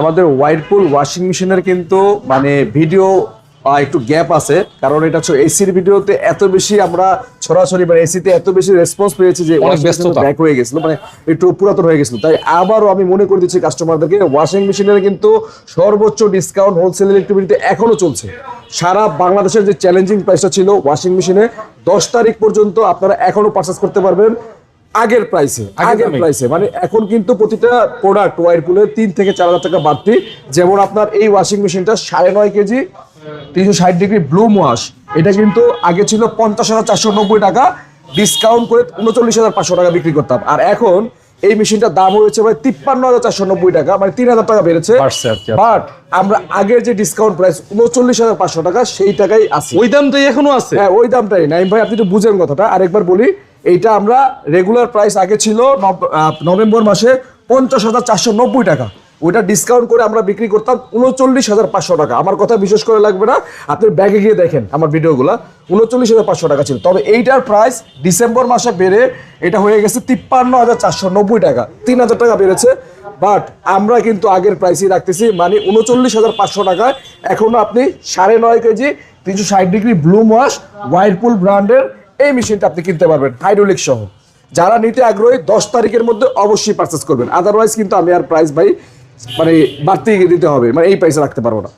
আমাদের ওয়াইরপুল ওয়াশিং মেশিনের কিন্তু মানে ভিডিও একটু গ্যাপ আছে। কারণ এটা হচ্ছে এসির ভিডিওতে এত বেশি আমরা ছড়াছড়ি মানে এসিতে এত বেশি রেসপন্স পেয়েছি যে অনেক ব্যস্ততা। ব্যাক হয়ে গেছিল মানে একটু পুরাতন হয়ে গেছিল। তাই আবারও আমি মনে করে দিচ্ছি কাস্টমারদেরকে ওয়াশিং মেশিনের কিন্তু সর্বোচ্চ ডিসকাউন্ট হোলসেল ইলেকট্রিবিলিটি এখনও চলছে। সারা বাংলাদেশের যে চ্যালেঞ্জিং প্রাইসটা ছিল ওয়াশিং মেশিনে দশ তারিখ পর্যন্ত আপনারা এখনও পারচেস করতে পারবেন। আগের প্রাইসে আগের। প্রাইসে মানে এখন কিন্তু প্রতিটা প্রোডাক্ট ওয়ারপুলের তিন থেকে চার হাজার টাকা বাড়তি। যেমন আপনার এই ওয়াশিং মেশিনটা সাড়ে নয় কেজি তিনশো ষাট ডিগ্রি ব্লুম ওয়াশ এটা কিন্তু আগে ছিল পঞ্চাশ হাজার চারশো নব্বই টাকা। ডিসকাউন্ট করে উনচল্লিশ হাজার পাঁচশো টাকা বিক্রি করতাম। আর এখন এই মেশিনটার দাম হয়েছে ভাই তিপ্পান্ন হাজার চারশো নব্বই টাকা মানে তিন হাজার টাকা বেড়েছে। বাড়ছে বাট আমরা আগের যে ডিসকাউন্ট প্রাইস উনচল্লিশ হাজার পাঁচশো টাকা সেই টাকাই আছে। ওই দামটাই এখনও আছে? হ্যাঁ ওই দামটাই। নাইম ভাই আপনি একটু বুঝেন কথাটা। আরেকবার বলি এইটা আমরা রেগুলার প্রাইস আগে ছিল নভ- নভেম্বর মাসে পঞ্চাশ হাজার চারশো নব্বই টাকা। ওইটা ডিসকাউন্ট করে আমরা বিক্রি করতাম উনচল্লিশ হাজার পাঁচশো টাকা। আমার কথা বিশেষ করে লাগবে না, আপনি ব্যাগে গিয়ে দেখেন আমার ভিডিওগুলো। উনচল্লিশ হাজার পাঁচশো টাকা ছিল। তবে এইটার প্রাইস ডিসেম্বর মাসে বেড়ে এটা হয়ে গেছে তিপ্পান্ন হাজার চারশো নব্বই টাকা। তিন হাজার টাকা বেড়েছে। বাট আমরা কিন্তু আগের প্রাইসই রাখতেছি মানে উনচল্লিশ হাজার পাঁচশো টাকায়। এখনও আপনি সাড়ে নয় কেজি, তিনশো ষাট ডিগ্রি ব্লুম ওয়াশ ওয়াইরপুল ব্র্যান্ডের এই মেশিনটা আপনি কিনতে পারবেন হাইড্রোলিক সহ। যারা নিতে আগ্রহী, দশ তারিখের মধ্যে অবশ্যই পারচেস করবেন। আদারওয়াইজ কিন্তু আমি আর প্রাইস ভাই মানে বাড়তি দিতে হবে। মানে এই প্রাইসে রাখতে পারব না।